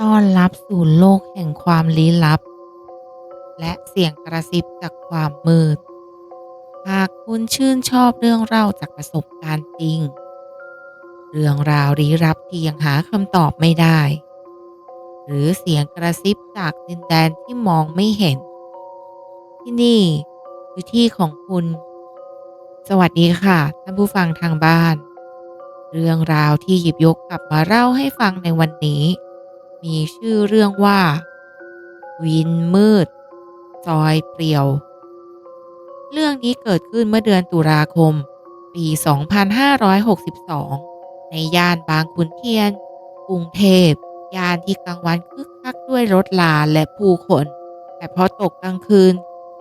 ต้อนรับสู่โลกแห่งความลี้ลับ และเสียงกระซิบจากความมืด หากคุณชื่นชอบเรื่องเล่าจากประสบการณ์จริง เรื่องราวลี้ลับที่ยังหาคำตอบไม่ได้ หรือเสียงกระซิบจากดินแดนที่มองไม่เห็น ที่นี่คือที่ของคุณ สวัสดีค่ะ ท่านผู้ฟังทางบ้านเรื่องราวที่หยิบยกกลับมาเล่าให้ฟังในวันนี้ มีชื่อเรื่องว่า วินมืด ซอยเปลี่ยว เรื่องนี้เกิดขึ้นเมื่อเดือนตุลาคม ปี 2562 ในย่านบางขุนเทียน กรุงเทพย่านที่กลางวันคึกคักด้วยรถลาและผู้คน แต่พอตกกลางคืน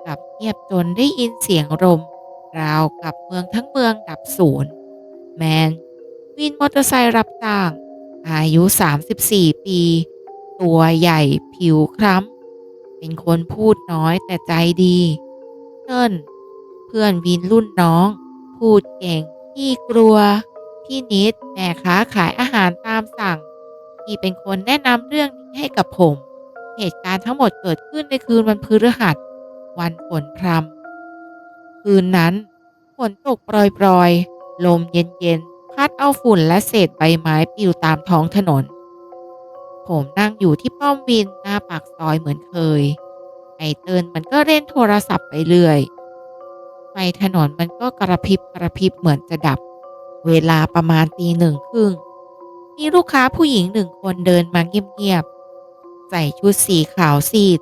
กลับเงียบจนได้ยินเสียงลมราวกับเมืองทั้งเมืองดับสูญแมนวินมอเตอร์ไซค์รับจ้าง อายุ 34 ปี ตัวใหญ่ผิวคล้ำ เป็นคนพูดน้อยแต่ใจดีเติ้นเพื่อนวินรุ่นน้อง พูดเก่งที่กลัว พี่นิดแม่ค้าขายอาหารตามสั่ง ที่เป็นคนแนะนำเรื่องนี้ให้กับผม เหตุการณ์ทั้งหมดเกิดขึ้นในคืนวันพฤหัส วันฝนพรำคืนนั้นฝนตกโปรยๆ ลมเย็นๆ พัดเอาฝุ่นและเศษใบไม้ปลิวตามท้องถนน ผมนั่งอยู่ที่ป้อมวินหน้าปากซอยเหมือนเคย ไอเตินมันก็เล่นโทรศัพท์ไปเรื่อย ไฟถนนมันก็กระพริบกระพริบเหมือนจะดับ เวลาประมาณตีหนึ่งครึ่ง มีลูกค้าผู้หญิงหนึ่งคนเดินมาเงียบๆ ใส่ชุดสีขาวซีด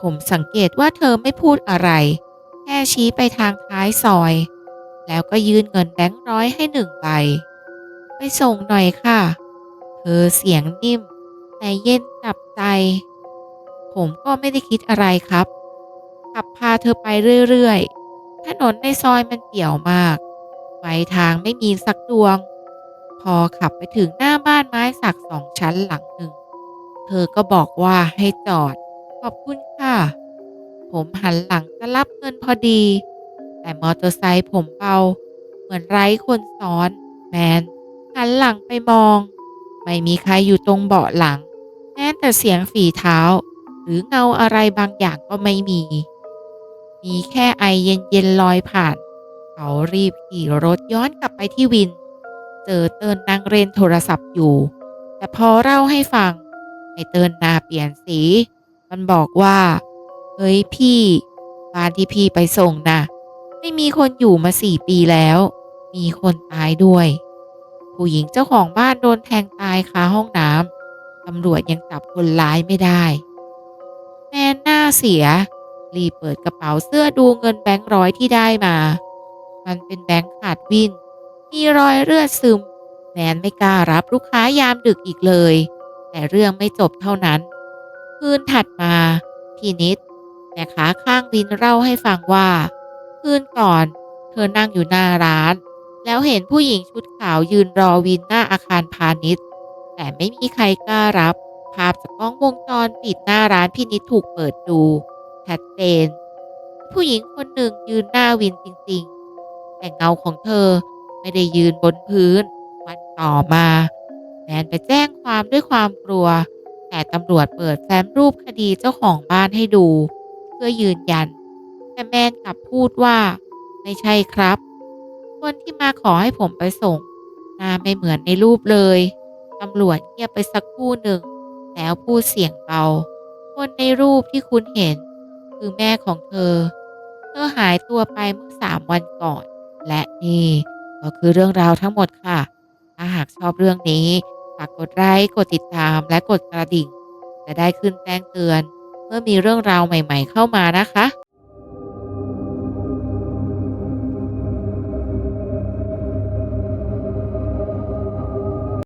ผมสังเกตว่าเธอไม่พูดอะไร แค่ชี้ไปทางท้ายซอย แล้วก็ยื่นเงินแบงค์ร้อยให้หนึ่งใบ ไปส่งหน่อยค่ะ เธอเสียงนิ่ม แต่เย็นจับใจ ผมก็ไม่ได้คิดอะไรครับ ขับพาเธอไปเรื่อยๆ ถนนในซอยมันเปี่ยวมากไฟทางไม่มีสักดวง พอขับไปถึงหน้าบ้านไม้สักสองชั้นหลังหนึ่ง เธอก็บอกว่าให้จอด ขอบคุณค่ะ ผมหันหลังจะรับเงินพอดี แต่มอเตอร์ไซค์ผมเบาเหมือนไร้คนซ้อน แมนหันหลังไปมอง ไม่มีใครอยู่ตรงเบาะหลัง แม้แต่เสียงฝีเท้า หรือเงาอะไรบางอย่างก็ไม่มี มีแค่ไอเย็นๆลอยผ่าน เขารีบขี่รถย้อนกลับไปที่วิน เจอเตินนั่งเล่นโทรศัพท์อยู่ แต่พอเล่าให้ฟังไอเตินหนาเปลี่ยนสี มันบอกว่า เฮ้ยพี่ บ้านที่พี่ไปส่งนะ่ะ ไม่มีคนอยู่มาสี่ปีแล้ว มีคนตายด้วย ผู้หญิงเจ้าของบ้านโดนแทงตายคาห้องน้ำตำรวจยังจับคนร้ายไม่ได้ แมนหน้าเสีย รีบเปิดกระเป๋าเสื้อดูเงินแบงค์ร้อยที่ได้มา มันเป็นแบงค์ขาดวินมีรอยเลือดซึม แมนไม่กล้ารับลูกค้ายามดึกอีกเลย แต่เรื่องไม่จบเท่านั้น คืนถัดมา พี่นิดแม่ค้าข้างวินเล่าให้ฟังว่า คืนก่อน เธอนั่งอยู่หน้าร้าน แล้วเห็นผู้หญิงชุดขาวยืนรอวินหน้าอาคารพาณิชย์ แต่ไม่มีใครกล้ารับ ภาพจากกล้องวงจรปิดหน้าร้านพี่นิดถูกเปิดดูชัดเจน ผู้หญิงคนหนึ่งยืนหน้าวินจริงๆ แต่เงาของเธอไม่ได้ยืนบนพื้นวันต่อมาแมนไปแจ้งความด้วยความกลัว แต่ตำรวจเปิดแฟ้มรูปคดีเจ้าของบ้านให้ดู เพื่อยืนยัน แต่แมนกลับพูดว่า ไม่ใช่ครับ คนที่มาขอให้ผมไปส่งหน้าไม่เหมือนในรูปเลยตำรวจเงียบไปสักครู่หนึ่ง แล้วพูดเสียงเบา คนในรูปที่คุณเห็น คือแม่ของเธอ เธอหายตัวไปเมื่อสามวันก่อน และนี่ก็คือเรื่องราวทั้งหมดค่ะ ถ้าหากชอบเรื่องนี้ฝากกดไลค์กดติดตามและกดกระดิ่ง จะได้ขึ้นแจ้งเตือน เมื่อมีเรื่องราวใหม่ ๆ เข้ามานะคะ